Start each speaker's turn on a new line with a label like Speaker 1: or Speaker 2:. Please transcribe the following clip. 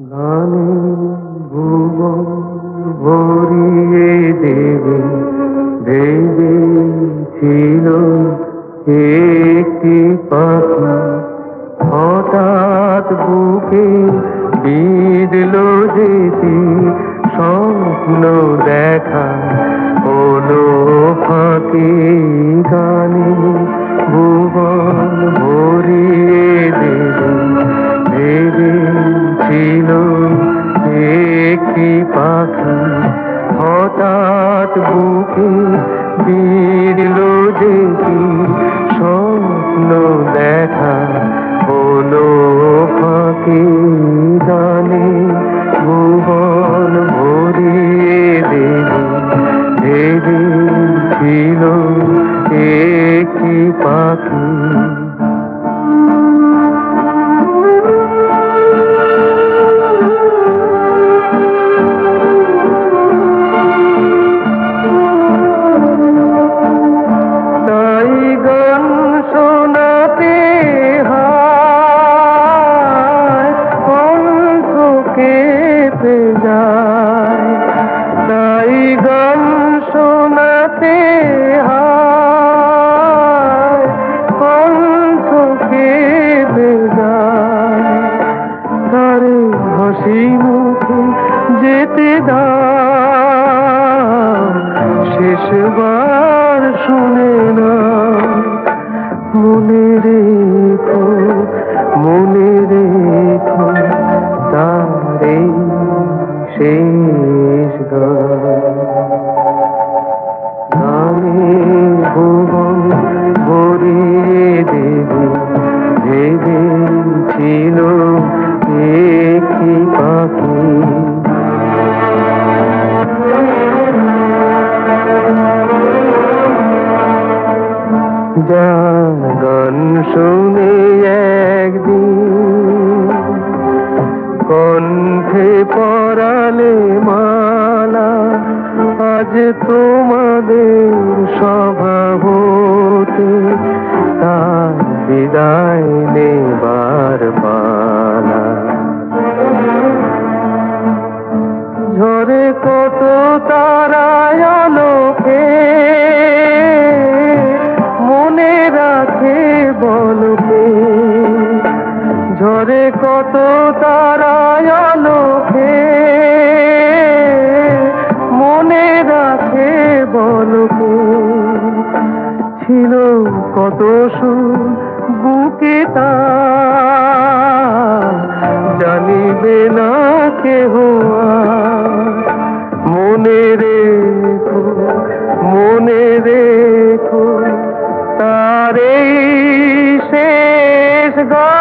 Speaker 1: গানে ভুবন ভরিয়ে দেবে দেবে ছিল একটি পাখি। হঠাৎ বুকে বিদলো যেটি স্বপ্ন দেখা। একটি পাখি, হঠাৎ বুকে বিড়ল দেখি স্বপ্ন দেখা হলো ফাঁকি গানে ভুবন ভরিয়ে দেবে ভেবে ছিল শেষবার শুনে না মনে রেখো আজ তোমাদের স্বভাবতে তার বিদায় নেবার পালা। ঝরে কত তারায় আলোকে, মনে রাখে বলকে। ঝরে কত তারায় আলোকে ছিল কত সুর বুকে জানিবে না কেহ মনে রেখো মনে রেখো তারে শেষ গা